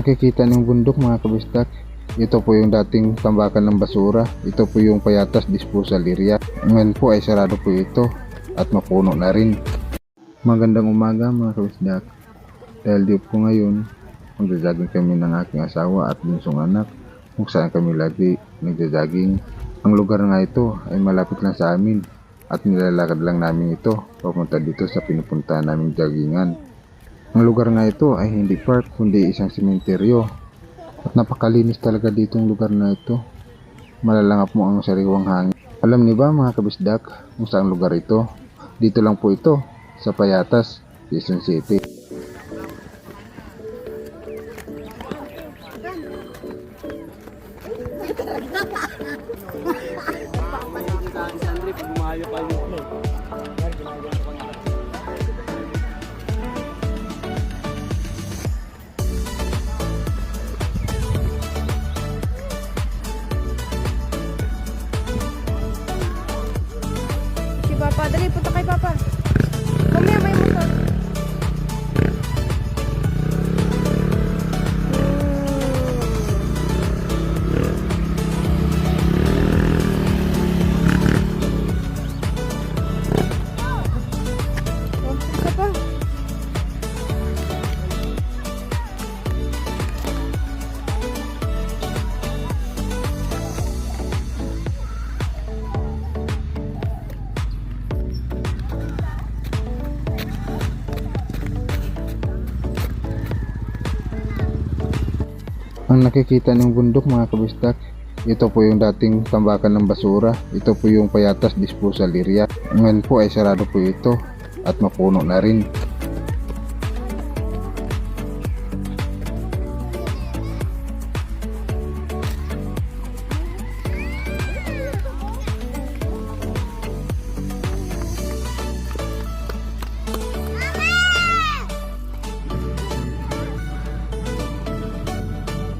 Nakikita niyong bundok mga kabistak. Ito po yung dating tambakan ng basura. Ito po yung Payatas Disposal Area. Ngayon po ay sarado po ito at mapuno na rin. Magandang umaga mga kabisdak. Dahil di po ngayon, magdadaging kami ng aking asawa at bunsong anak kung saan kami lagi nagdadaging. Ang lugar nga ito ay malapit lang sa amin at nilalakad lang namin ito papunta dito sa pinupuntahan naming dagingan. Ang lugar nga ito ay hindi park kundi isang sementeryo at napakalinis talaga ditong lugar na ito. Malalangap mo ang sariwang hangin. Alam niyo ba mga kabisdak kung saan lugar ito? Dito lang po ito sa Payatas, Quezon City. Si Papa, dali, punta kay Papa. Ang nakikita ng bundok mga kabistak, ito po yung dating tambakan ng basura. Ito po yung Payatas Disposal Area. Ngayon po ay sarado po ito at mapuno na rin.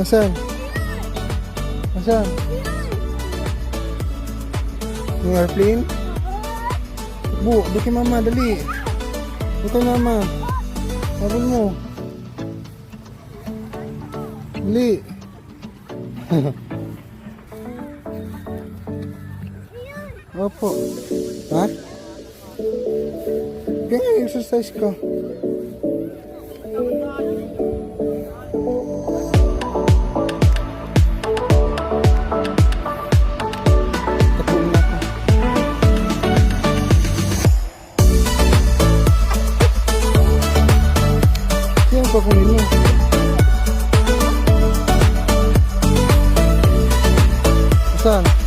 Asan? Asan? Yung airplane? Bu, di kay mama, dali. Di mama. Habol mo. Dali. Opo. Ha? Kaya exercise ka. Saan?